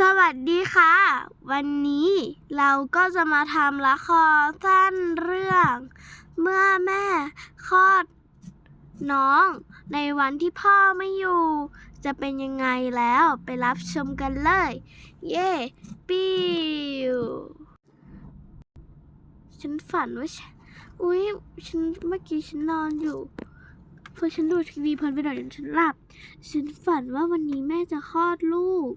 สวัสดีค่ะ วันนี้เราก็จะมาทำละครสั้นเรื่อง เมื่อแม่คลอดน้อง ในวันที่พ่อไม่อยู่ จะเป็นยังไงแล้วไปรับชมกันเลย เย่ปิ้วฉันฝันว่าฉันอุ๊ยฉันเมื่อกี้ฉันนอนอยู่พอฉันดูทีวีเพลินไปหน่อยจนฉันหลับ ฉันฝันว่าวันนี้แม่จะคลอดลูก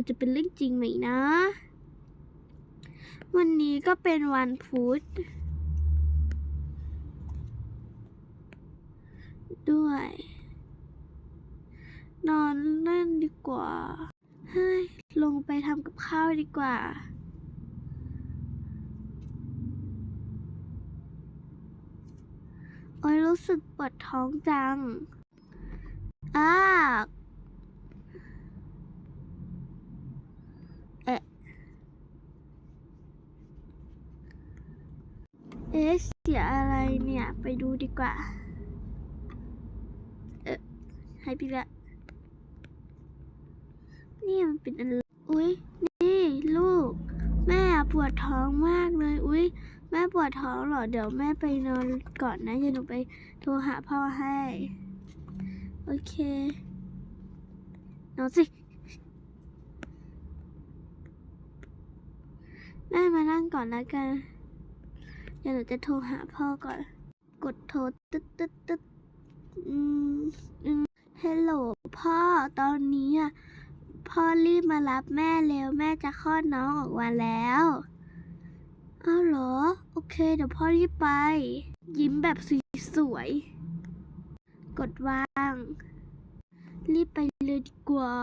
มันจะเป็นเรื่องจริงไหมนะ วันนี้ก็เป็นวันพุธด้วย นอนเล่นดีกว่าเฮ้ยลงไปทำกับข้าวดีกว่าโอ้ยรู้สึกปวดท้องจัง อ้า เสียอะไรเนี่ย ไปดูดีกว่า เอ๊ะให้พี่ละนี่มันเป็นอะไรอุ๊ยนี่ลูก แม่ปวดท้องมากเลย อุ๊ยแม่ปวดท้องเหรอ เดี๋ยวแม่ไปนอนก่อนนะเดี๋ยวหนูไปโทรหาพ่อให้ โอเคนอนสิ แม่มานั่งก่อนแล้วกัน เดี๋ยวหนูจะโทรหาพ่อก่อน กดโทรตึ๊ดตึ๊ดตึ๊ดอืมอืมฮัลโหลพ่อตอนนี้อะพ่อรีบมารับแม่เร็วแม่จะคลอดน้องออกมาแล้วอ้าวเหรอ โอเค เดี๋ยวพ่อรีบไป ยิ้มแบบสวยๆกดวาง รีบไปเลยดีกว่า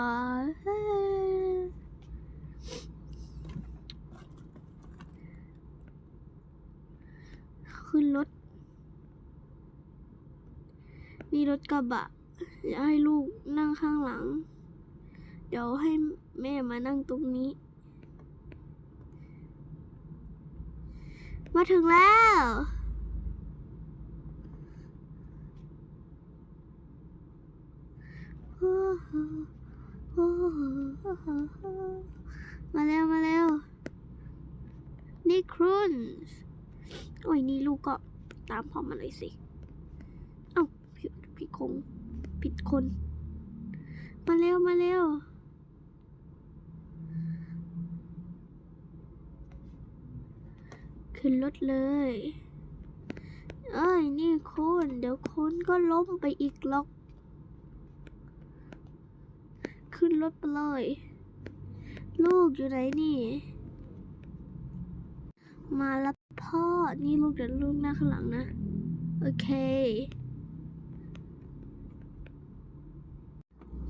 ขึ้นรถ นี่รถกระบะอยากให้ลูกนั่งข้างหลัง เดี๋ยวให้แม่มานั่งตรงนี้ มาถึงแล้วมาเร็วมาเร็วนี่ครุน โอ้ยนี่ลูกก็ตามพ่อมาเลยสิ เอ้าผิดผิดคงผิดคน มาเร็วมาเร็วขึ้นรถเลย เอ้ย นี่คุณเดี๋ยวคุณก็ล้มไปอีกหรอก ขึ้นรถไปเลย ลูกอยู่ไหนนี่ มาแล้ว พ่อ นี่ลูกเดี๋ยวลูกหน้าข้างหลังนะ โอเค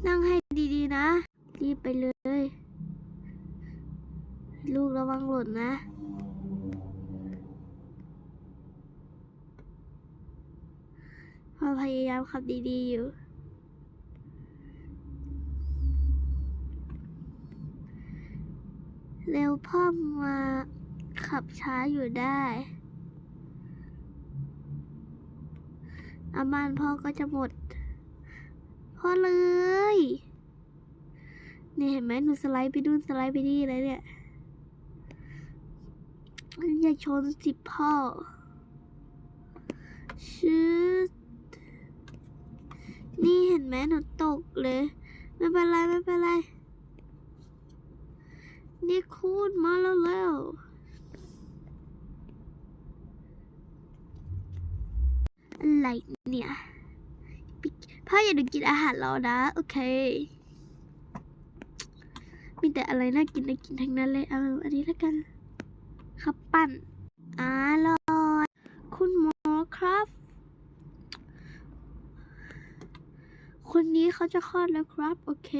นั่งให้ดีๆนะ รีบไปเลย ลูกระวังหล่นนะพ่อพยายามขับดีๆอยู่เร็วพ่อมา ขับช้าอยู่ได้อามันพ่อก็จะหมด พ่อเลย นี่เห็นไหมหนูสไลด์ไปดูนสไลด์ไปนี่เลยเนี่ยอย่าชนสิพ่อชืดนี่เห็นไหมหนูตกเลย ไม่เป็นไร ไม่เป็นไร นี่คูดมาแล้วแล้ว อะไรเนี่ยพ่ออย่าดูกินอาหารเรานะ โอเคมีแต่อะไรน่ากินน่ากินทั้งนั้นเลยเอาอันนี้แล้วกันข้าวปั้นอร่อยคุณหมอครับ คนนี้เขาจะคลอดแล้วครับ โอเค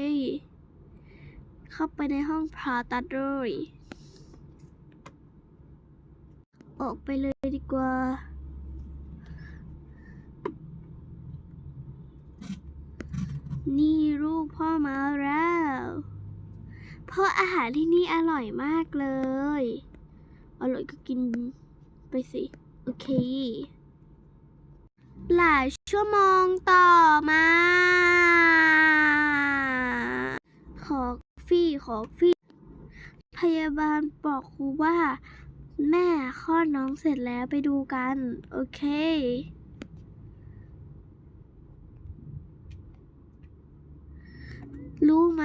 เข้าไปในห้องผ่าตัดเลยออกไปเลยดีกว่า นี่ลูกพ่อมาแล้วพราะอาหารที่นี่อร่อยมากเลย อร่อยก็กินไปสิ โอเค หลายชั่วโมงต่อมา ขอฟี่ขอฟี่พยาบาลบอกครูว่า แม่คลอดน้องเสร็จแล้วไปดูกัน โอเค รู้ไหม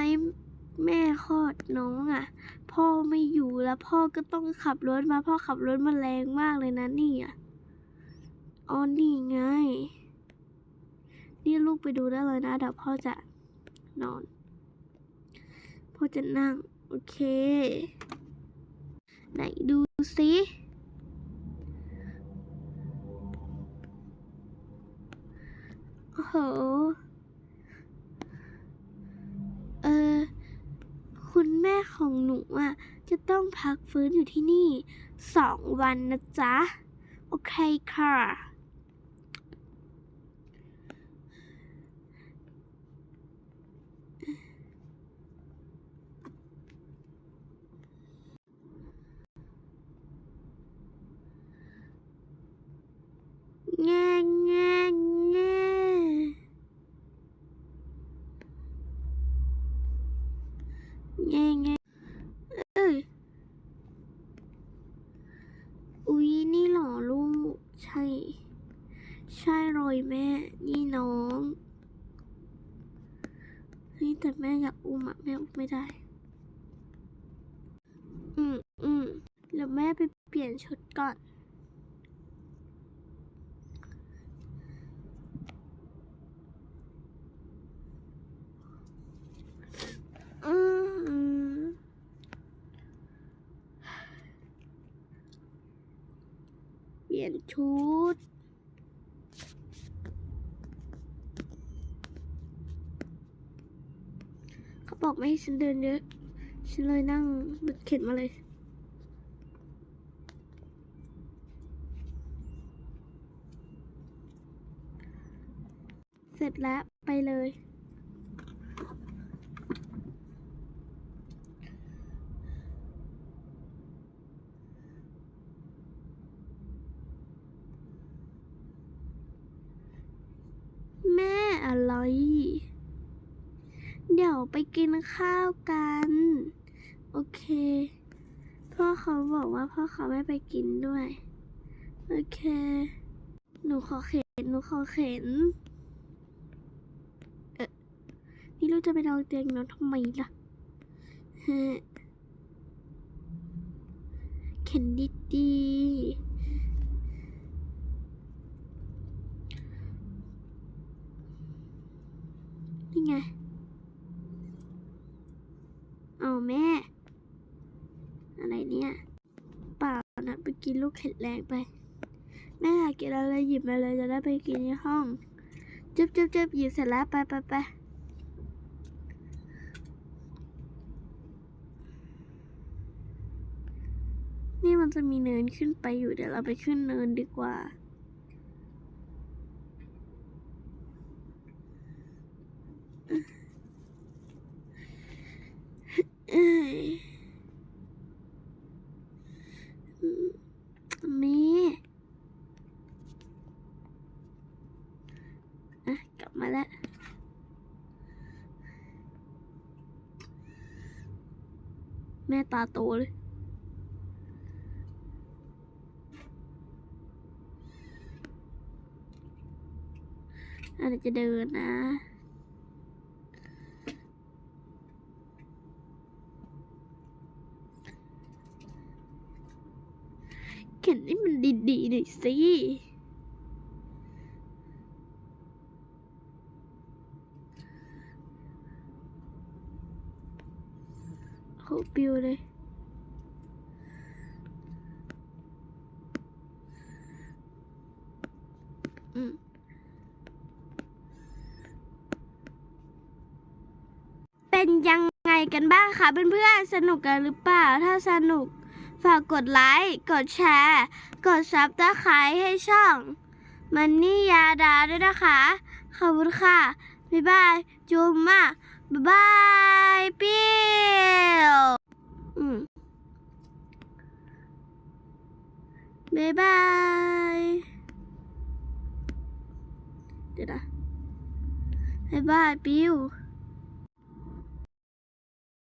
แม่คลอดน้องอะ่ะ พ่อไม่อยู่แล้วพ่อก็ต้องขับรถมาพ่อขับรถมาแรงมากเลยนะนี่อะอ๋อนี่ไง นี่ลูกไปดูได้เลยนะเดี๋ยวพ่อจะนอน พ่อจะนั่ง โอเค ไหนดูสิโอ้โห ของหนูอะจะต้องพักฟื้นอยู่ที่นี่สองวันนะจ๊ะ โอเคค่ะ แง่แง่แง่แง่แง่เอ้ย อุ๊ย นี่เหรอลูก ใช่ ใช่เลยแม่ นี่น้องเฮ้ยแต่แม่อยากอุ้มอะแม่อุ้ม ไม่ได้ อืมอืมเดี๋ยวแม่ไปเปลี่ยนชุดก่อน อืมเปลี่ยนชุด เขา บอกไม่ให้ฉันเดินเยอะ ฉันเลยนั่งรถเข็นมาเลยเสร็จแล้วไปเลย แม่อะไร เดี๋ยวไปกินข้าวกัน โอเค พ่อเขาบอกว่าพ่อเขาไม่ไปกินด้วย โอเค หนูขอเข็น หนูขอเข็น เออนี่ลูกจะไปนอนเตียงน้อนทำไมล่ะฮะเข็นดีๆนี่ไง เอาแม่ อะไรเนี่ย เปล่านะ ไปกินลูกเข็ดแรงไป แม่อยากกินอะไรหยิบมาเลยจะได้ไปกินในห้อง จุ๊บจุ๊บจุ๊บหยิบเสร็จแล้วไปไปไปนี่มันจะมีเนินขึ้นไปอยู่เดี๋ยวเราไปขึ้นเนินดีกว่าเอ้ยแม่อะกลับมาแล้ว แม่ตาโตเลย อันนี้จะเดินนะเขียนให้มันดีๆหน่อยสิ ปิวเลยอืมเป็นยังไงกันบ้างคะเพื่อนๆ สนุกกันหรือเปล่า ถ้าสนุก ฝากกดไลค์ กดแชร์ กดซับสไครต์ให้ช่อง มันนี่ยาดาด้วยนะคะ ขอบคุณค่ะ บ๊ายบายจูมมาบ๊ายบายเปี้ยวอื